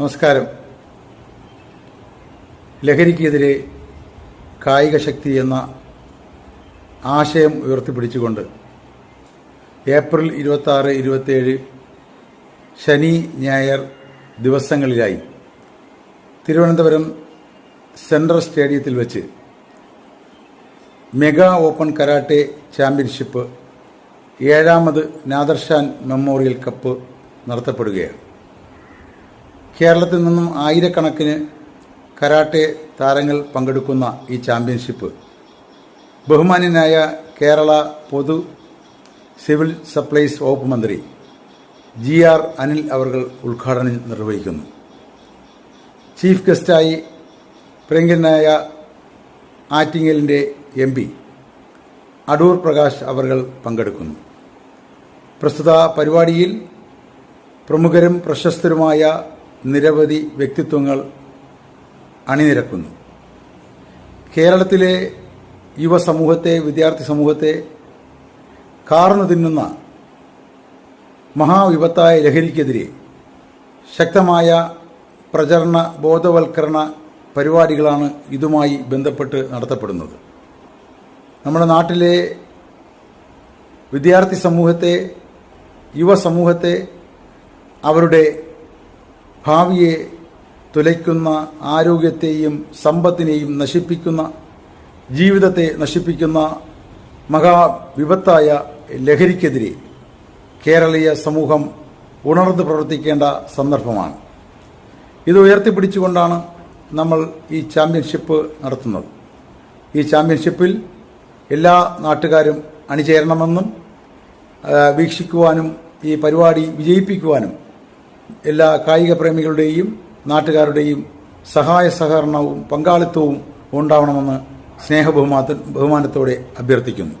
നമസ്കാരം. ലഹരിക്കെതിരെ കായിക ശക്തി എന്ന ആശയം ഉയർത്തിപ്പിടിച്ചുകൊണ്ട് ഏപ്രിൽ ഇരുപത്തി ആറ് ഇരുപത്തിയേഴ് ശനി ഞായർ ദിവസങ്ങളിലായി തിരുവനന്തപുരം സെൻട്രൽ സ്റ്റേഡിയത്തിൽ വെച്ച് മെഗാ ഓപ്പൺ കരാട്ടെ ചാമ്പ്യൻഷിപ്പ് ഏഴാമത് നാദർഷാൻ മെമ്മോറിയൽ കപ്പ് നടത്തപ്പെടുകയാണ്. കേരളത്തിൽ നിന്നും ആയിരക്കണക്കിന് കരാട്ടെ താരങ്ങൾ പങ്കെടുക്കുന്ന ഈ ചാമ്പ്യൻഷിപ്പ്. ബഹുമാന്യനായ കേരള പൊതു സിവിൽ സപ്ലൈസ് വകുപ്പ് മന്ത്രി ജി ആർ അനിൽ അവർ ഉദ്ഘാടനം നിർവഹിക്കുന്നു. ചീഫ് ഗസ്റ്റായി പ്രിയങ്കനായ ആറ്റിങ്ങലിന്റെ എം പി അടൂർ പ്രകാശ് അവർ പങ്കെടുക്കുന്നു. പ്രസ്തുത പരിപാടിയിൽ പ്രമുഖരും പ്രശസ്തരുമായ നിരവധി വ്യക്തിത്വങ്ങൾ അണിനിരക്കുന്നു. കേരളത്തിലെ യുവസമൂഹത്തെ വിദ്യാർത്ഥി സമൂഹത്തെ കാർന്നു തിന്നുന്ന മഹാവിപത്തായ ലഹരിക്കെതിരെ ശക്തമായ പ്രചരണ ബോധവൽക്കരണ പരിപാടികളാണ് ഇതുമായി ബന്ധപ്പെട്ട് നടത്തപ്പെടുന്നത്. നമ്മുടെ നാട്ടിലെ വിദ്യാർത്ഥി സമൂഹത്തെ യുവസമൂഹത്തെ അവരുടെ ഭാവിയെ തുലയ്ക്കുന്ന ആരോഗ്യത്തെയും സമ്പത്തിനെയും നശിപ്പിക്കുന്ന ജീവിതത്തെ നശിപ്പിക്കുന്ന മഹാവിപത്തായ ലഹരിക്കെതിരെ കേരളീയ സമൂഹം ഉണർന്ന് പ്രവർത്തിക്കേണ്ട സന്ദർഭമാണ്. ഇത് ഉയർത്തിപ്പിടിച്ചുകൊണ്ടാണ് നമ്മൾ ഈ ചാമ്പ്യൻഷിപ്പ് നടത്തുന്നത്. ഈ ചാമ്പ്യൻഷിപ്പിൽ എല്ലാ നാട്ടുകാരും അണിചേരണമെന്നും വീക്ഷിക്കുവാനും ഈ പരിപാടി വിജയിപ്പിക്കുവാനും എല്ലാ കായിക പ്രേമികളുടെയും നാട്ടുകാരുടെയും സഹായ സഹകരണവും പങ്കാളിത്തവും ഉണ്ടാവണമെന്ന് സ്നേഹബഹുമാനത്തോടെ ബഹുമാനത്തോടെ അഭ്യർത്ഥിക്കുന്നു.